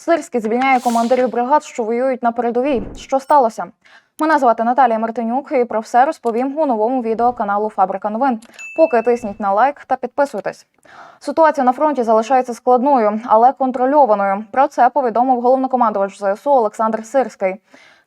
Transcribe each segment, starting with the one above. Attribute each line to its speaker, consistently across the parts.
Speaker 1: Сирський звільняє командирів бригад, що воюють на передовій. Що сталося? Мене звати Наталія Мартинюк, і про все розповім у новому відео каналу Фабрика новин. Поки тисніть на лайк та підписуйтесь. Ситуація на фронті залишається складною, але контрольованою. Про це повідомив головнокомандувач ЗСУ Олександр Сирський.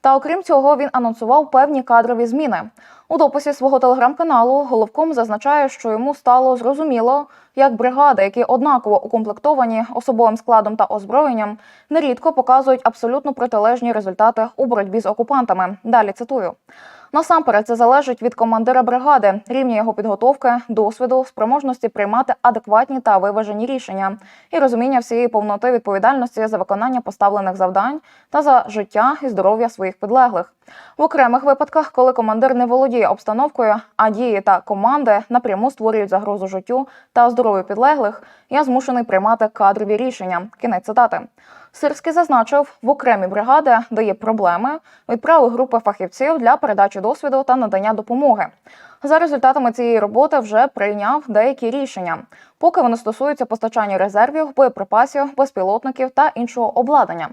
Speaker 1: Та окрім цього, він анонсував певні кадрові зміни. У дописі свого телеграм-каналу головком зазначає, що йому стало зрозуміло, як бригади, які однаково укомплектовані особовим складом та озброєнням, нерідко показують абсолютно протилежні результати у боротьбі з окупантами. Далі цитую. Насамперед, це залежить від командира бригади, рівня його підготовки, досвіду, спроможності приймати адекватні та виважені рішення і розуміння всієї повноти відповідальності за виконання поставлених завдань та за життя і здоров'я своїх підлеглих. В окремих випадках, коли командир не володіє обстановкою, а дії та команди напряму створюють загрозу життю та здоров'ю підлеглих, я змушений приймати кадрові рішення. Кінець цитати. Сирський зазначив, в окремі бригади, де є проблеми, відправив групи фахівців для передачі досвіду та надання допомоги. За результатами цієї роботи вже прийняв деякі рішення, поки вони стосуються постачання резервів, боєприпасів, безпілотників та іншого обладнання.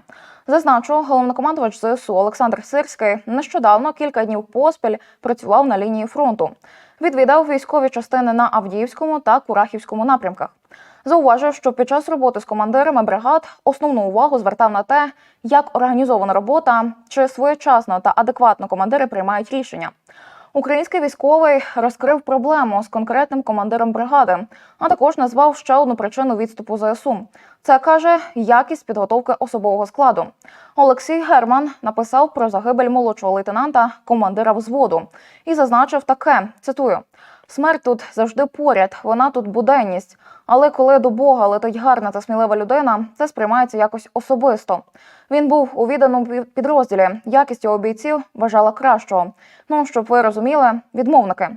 Speaker 1: Зазначу, головнокомандувач ЗСУ Олександр Сирський нещодавно кілька днів поспіль працював на лінії фронту. Відвідав військові частини на Авдіївському та Курахівському напрямках. Зауважив, що під час роботи з командирами бригад основну увагу звертав на те, як організована робота, чи своєчасно та адекватно командири приймають рішення. Український військовий розкрив проблему з конкретним командиром бригади, а також назвав ще одну причину відступу ЗСУ. Це каже якість підготовки особового складу. Олексій Герман написав про загибель молодшого лейтенанта, командира взводу, і зазначив таке: цитую. Смерть тут завжди поряд, вона тут буденність. Але коли до Бога летить гарна та смілива людина, це сприймається якось особисто. Він був у відданому підрозділі. Якість його бійців вважала кращого. Ну щоб ви розуміли, відмовники.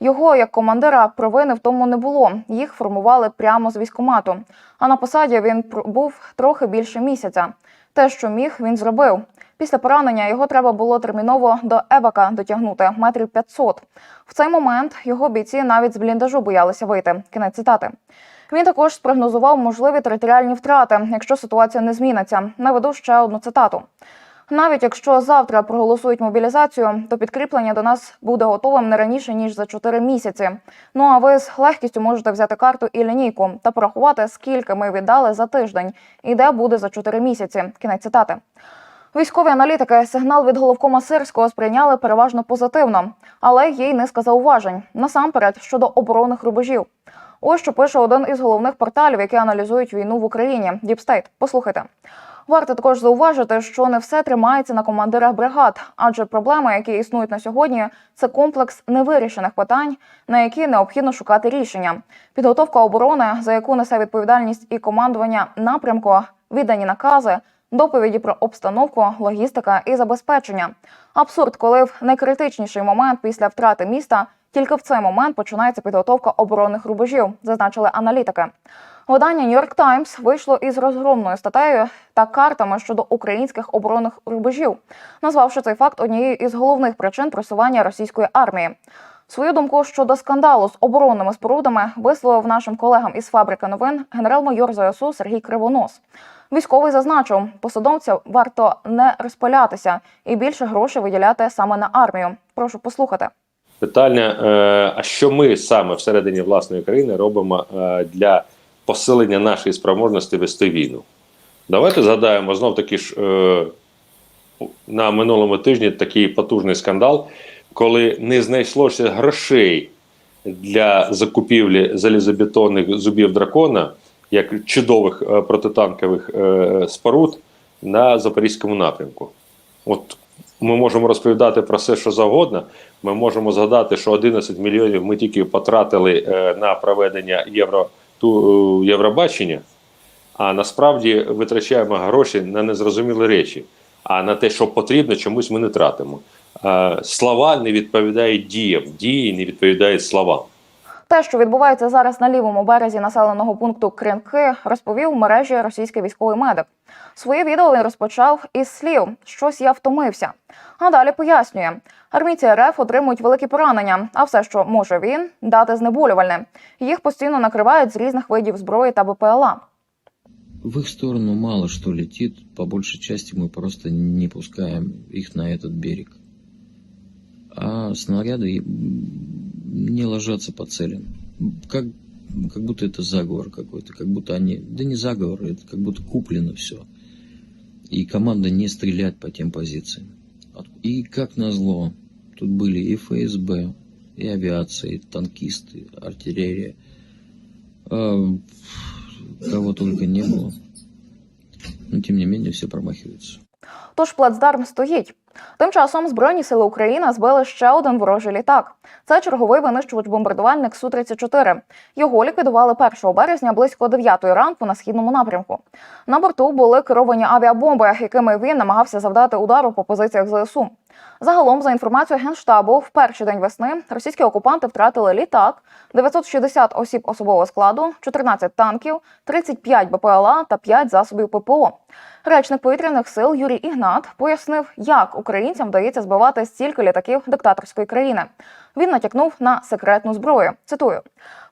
Speaker 1: Його як командира провини в тому не було. Їх формували прямо з військомату. А на посаді він був трохи більше місяця. Те, що міг, він зробив. Після поранення його треба було терміново до Ебака дотягнути метрів 500. В цей момент його бійці навіть з бліндажу боялися вийти. Кінець цитати. Він також спрогнозував можливі територіальні втрати, якщо ситуація не зміниться. Наведу ще одну цитату. Навіть якщо завтра проголосують мобілізацію, то підкріплення до нас буде готовим не раніше ніж за 4 місяці. Ну а ви з легкістю можете взяти карту і лінійку та порахувати, скільки ми віддали за тиждень і де буде за 4 місяці. Кінець цитати. Військові аналітики сигнал від головкома Сирського сприйняли переважно позитивно, але є й низка зауважень насамперед щодо оборонних рубежів. Ось що пише один із головних порталів, які аналізують війну в Україні. Діпстейт. Послухайте. Варто також зауважити, що не все тримається на командирах бригад, адже проблеми, які існують на сьогодні, це комплекс невирішених питань, на які необхідно шукати рішення. Підготовка оборони, за яку несе відповідальність і командування напрямку, віддані накази, доповіді про обстановку, логістика і забезпечення. Абсурд, коли в найкритичніший момент після втрати міста тільки в цей момент починається підготовка оборонних рубежів, зазначили аналітики. Видання York Times вийшло із розгромною статтею та картами щодо українських оборонних рубежів, назвавши цей факт однією із головних причин просування російської армії. Свою думку щодо скандалу з оборонними спорудами висловив нашим колегам із фабрики новин генерал-майор ЗСУ Сергій Кривонос. Військовий зазначив, посадовцям варто не розпилятися і більше грошей виділяти саме на армію. Прошу послухати.
Speaker 2: Питання: е, а що ми саме всередині власної країни робимо е, для посилення нашої спроможності вести війну? Давайте згадаємо знов таки ж е, на минулому тижні такий потужний скандал, коли не знайшлося грошей для закупівлі залізобетонних зубів дракона, як чудових протитанкових споруд на запорізькому напрямку. От ми можемо розповідати про все, що завгодно. Ми можемо згадати, що 11 мільйонів ми тільки потратили е, на проведення євро ту, е, Євробачення, а насправді витрачаємо гроші на незрозумілі речі. А на те, що потрібно, чомусь ми не тратимо. Е, слова не відповідають діям, дії не відповідають словам.
Speaker 1: Те, що відбувається зараз на лівому березі населеного пункту Кринки, розповів в мережі російський військовий медик. Своє відео він розпочав із слів щось я втомився. А далі пояснює: армійці РФ отримують великі поранення, а все, що може він, дати знеболювальне. Їх постійно накривають з різних видів зброї та БПЛА.
Speaker 3: в их сторону мало что летит. По большей части мы просто не пускаем их на этот берег. А снаряды м, не ложатся по целям. Как, как будто это заговор какой-то. Как будто они... Да не заговор, это как будто куплено все. И команда не стрелять по тем позициям. И как назло, тут были и ФСБ, и авиация, и танкисты, артиллерия. А, Кого только не было. Но тем не менее все промахиваются.
Speaker 1: Тож плацдарм стоїть. Тим часом Збройні сили України збили ще один ворожий літак. Це черговий винищувач-бомбардувальник Су-34. Його ліквідували 1 березня близько 9 ранку на східному напрямку. На борту були керовані авіабомби, якими він намагався завдати удару по позиціях ЗСУ. Загалом, за інформацією Генштабу, в перший день весни російські окупанти втратили літак, 960 осіб особового складу, 14 танків, 35 БПЛА та 5 засобів ППО. Речник повітряних сил Юрій Ігнат пояснив, як українцям вдається збивати стільки літаків диктаторської країни. Він натякнув на секретну зброю. Цитую: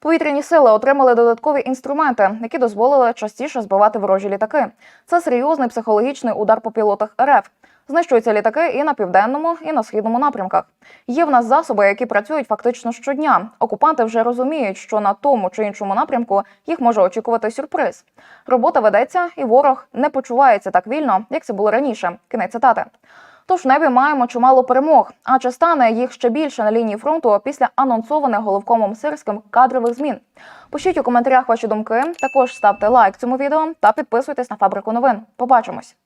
Speaker 1: повітряні сили отримали додаткові інструменти, які дозволили частіше збивати ворожі літаки. Це серйозний психологічний удар по пілотах РФ. Знищуються літаки і на південному, і на східному напрямках. Є в нас засоби, які працюють фактично щодня. Окупанти вже розуміють, що на тому чи іншому напрямку їх може очікувати сюрприз. Робота ведеться, і ворог не почувається так вільно, як це було раніше. Кінець цитати. Тож в небі маємо чимало перемог. А чи стане їх ще більше на лінії фронту після анонсованих головкомом сирським кадрових змін? Пишіть у коментарях ваші думки. Також ставте лайк цьому відео та підписуйтесь на фабрику новин. Побачимось.